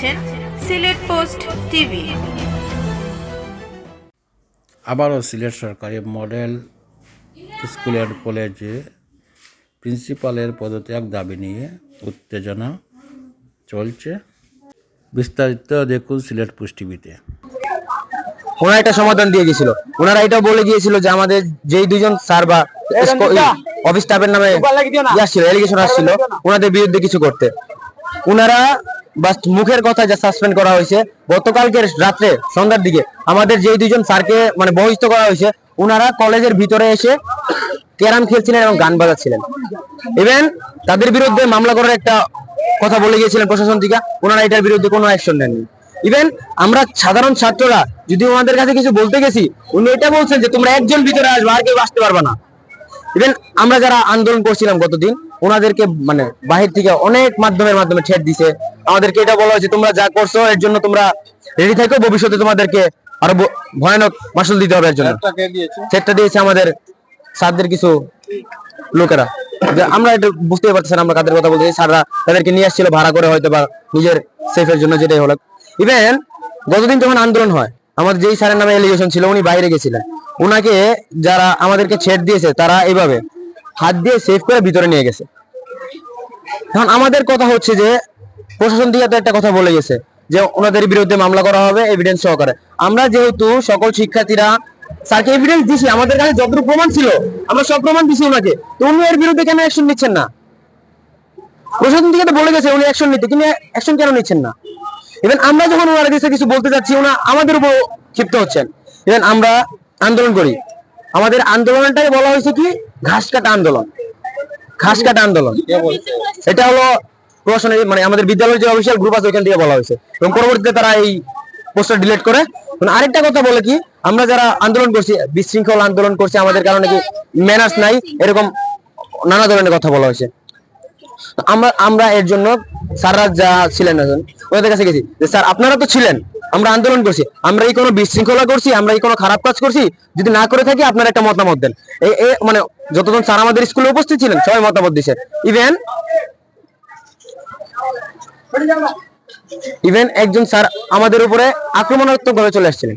দেখছেন Sylhet post TV. আবারও সিলেট সরকারি মডেল স্কুল অ্যান্ড কলেজে প্রিন্সিপালের পদত্যাগ দাবি নিয়ে উত্তেজনা চলছে। বিস্তারিত দেখুন সিলেট পোস্ট টিভিতে। ওনারা একটা সমাধান দিয়ে গেছিল। ওনারা এটা বলে গিয়েছিল যে আমাদের যেই দুজন স্যার বা অফিস স্টাফের নামে ইয়ে আসছিল এলিগেশন আসছিল ওনাদের বিরুদ্ধে কিছু করতে। ওনারা বাস মুখের কথা যা সাসপেন্ড করা হয়েছে। গতকালকে রাত্রে সন্ধ্যার দিকে আমাদের যেই দুজন স্যারকে মানে বহিষ্ঠ করা হয়েছে ওনারা কলেজের ভিতরে এসে ক্যারাম খেলছিলেন এবং গান বাজাচ্ছিলেন। ইভেন তাদের বিরুদ্ধে মামলা করার একটা কথা বলে গিয়েছিলেন প্রশাসন থেকে ওনারা এটার বিরুদ্ধে কোনো অ্যাকশন নেননি। ইভেন আমরা সাধারণ ছাত্ররা, যদি ওনাদের কাছে কিছু বলতে গেছি, উনি এটা বলছেন যে তোমরা একজন ভিতরে আসবে, আর কেউ আসতে পারবে না। ইভেন আমরা যারা আন্দোলন করছিলাম গতদিন ওনাদেরকে মানে বাহির থেকে অনেক মাধ্যমের মাধ্যমে ঠেট দিছে। আমাদেরকে এটা বলা হয়েছে তোমরা যা করছ এর জন্য তোমরা রেডি থাকো। ভবিষ্যতে তোমাদেরকে আরও ভয়ানক মাসুল দিতে হবে এর জন্য। সেটটা দিয়েছে? আমাদের স্যারদের কিছু লোকেরা। যে আমরা এটা বুঝতে পারছি আমরা কাদের কথা বলতে স্যাররা তাদেরকে নিয়ে আসছিল ভাড়া করে হয়তো বা নিজের সেফের জন্য যেটাই হলো। ইভেন গতদিন যখন আন্দোলন হয় আমাদের যেই স্যারের নামে এলিগেশন ছিল উনি বাইরে গেছিলেন। ওনাকে যারা আমাদেরকে ছেড় দিয়েছে তারা এইভাবে হাত দিয়ে সেভ করে ভিতরে নিয়ে গেছে। এখন আমাদের কথা হচ্ছে যে, প্রশাসন থেকে তো একটা কথা বলে গেছে যে, ওনাদের বিরুদ্ধে মামলা করা হবে এভিডেন্স সহকারে। আমরা যেহেতু সকল শিক্ষার্থীরা স্যারকে এভিডেন্স দিছি, আমাদের কাছে যতটুকু প্রমাণ ছিল, আমরা সব প্রমাণ দিছি ওনাকে। তো উনি এর বিরুদ্ধে কেন অ্যাকশন নিচ্ছেন না? প্রশাসন থেকে তো বলে গেছে উনি অ্যাকশন নিতে, কিন্তু অ্যাকশন কেন নিচ্ছেন না? ইভেন আমরা যখন ওনার কাছে কিছু বলতে যাচ্ছি ওনা আমাদের উপর ক্ষিপ্ত হচ্ছেন। ইভেন আমরা আন্দোলন করি। আমাদের আন্দোলনটাই বলা হয়েছে কি ঘাস কাটা আন্দোলন। ঘাস কাটা আন্দোলন। এটা হলো প্রশাসনের মানে আমাদের বিদ্যালয়ের যে অফিসিয়াল গ্রুপ আছে ওইখান থেকে বলা হয়েছে। এবং পরবর্তীতে তারা এই পোস্টার ডিলিট করে। মানে আরেকটা কথা বলে কি আমরা যারা আন্দোলন করছি বিশৃঙ্খল আন্দোলন করছি আমাদের কারণে কি ম্যানার্স নাই এরকম নানা ধরনের কথা বলা হয়েছে। আমরা আমরা এর জন্য স্যাররা যা ছিলেন ওদের কাছে গেছি। যে স্যার আপনারা তো ছিলেন আমরা আন্দোলন করছি আমরা এই কোনো বিশৃঙ্খলা করছি আমরা এই কোনো খারাপ কাজ করছি, যদি না করে থাকি আপনারা একটা মতামত দেন। এই মানে যতজন স্যার আমাদের স্কুলে উপস্থিত ছিলেন, সবাই মতামত দিয়েছেন ইভেন ইভেন একজন স্যার আমাদের উপরে আক্রমণাত্মক ভাবে চলে আসছিলেন।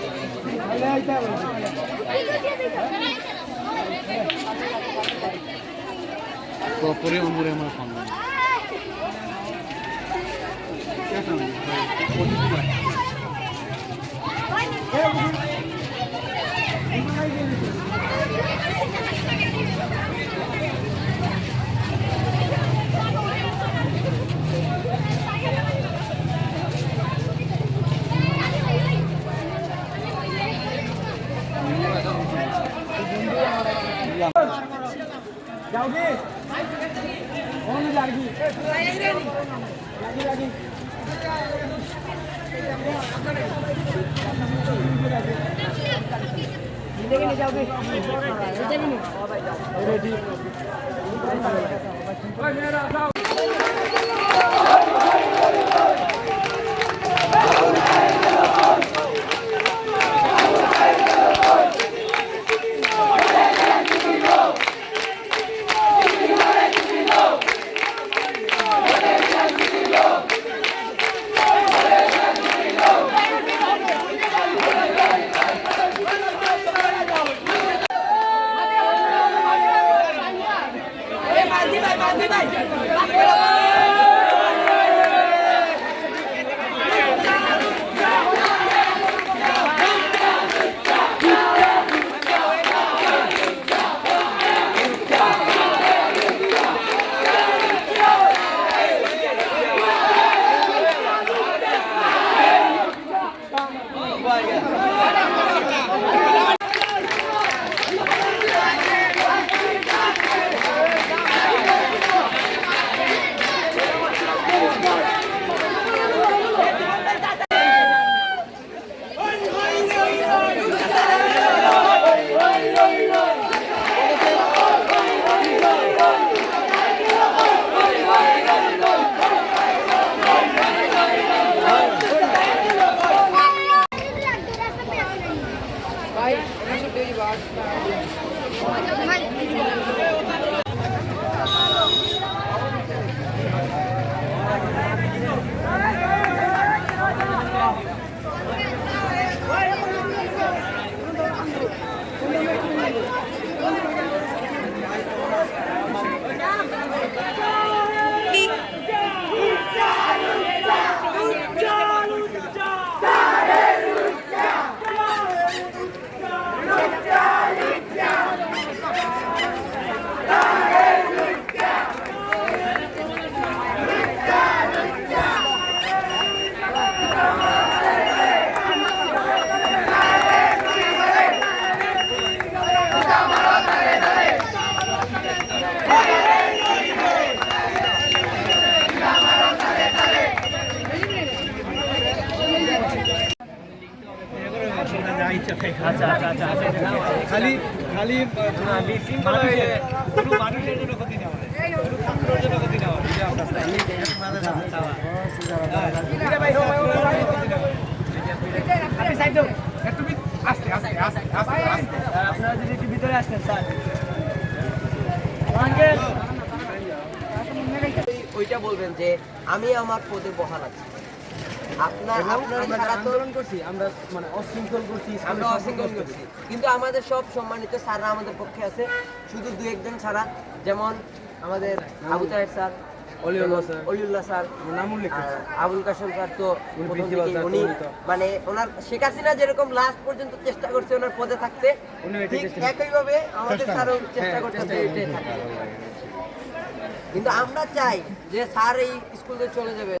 প্রপরে অঙ্গুরে আমার ফোন Thank you. जाओगे कौन जाएगी जाओगे जाओगे が出ない。আচ্ছা আচ্ছা আচ্ছা খালি খালি সিম্পল হয়ে কোনো মানুষের জন্য ক্ষতি না হয়। জন্য ক্ষতি না হয়। এটা আপনার যদি একটু ভিতরে আসতেন স্যার। ওইটা বলবেন যে আমি আমার পদে বহাল আছি। আমরা মানে অশৃঙ্খল করছি আমরা অশৃঙ্খল করছি। কিন্তু আমাদের সব সম্মানিত স্যাররা আমাদের পক্ষে আছে। শুধু দু একজন ছাড়া। যেমন আমাদের আবু তাহের স্যার অলিউল্লাহ আবুল কাসেম তো উনি। মানে ওনার শেখ হাসিনা যেরকম লাস্ট পর্যন্ত চেষ্টা করছে ওনার পদে থাকতে ঠিক একইভাবে আমাদের স্যারও চেষ্টা হ্যাঁ, করতেছে। কিন্তু আমরা চাই যে স্যার এই স্কুল থেকে চলে যাবে।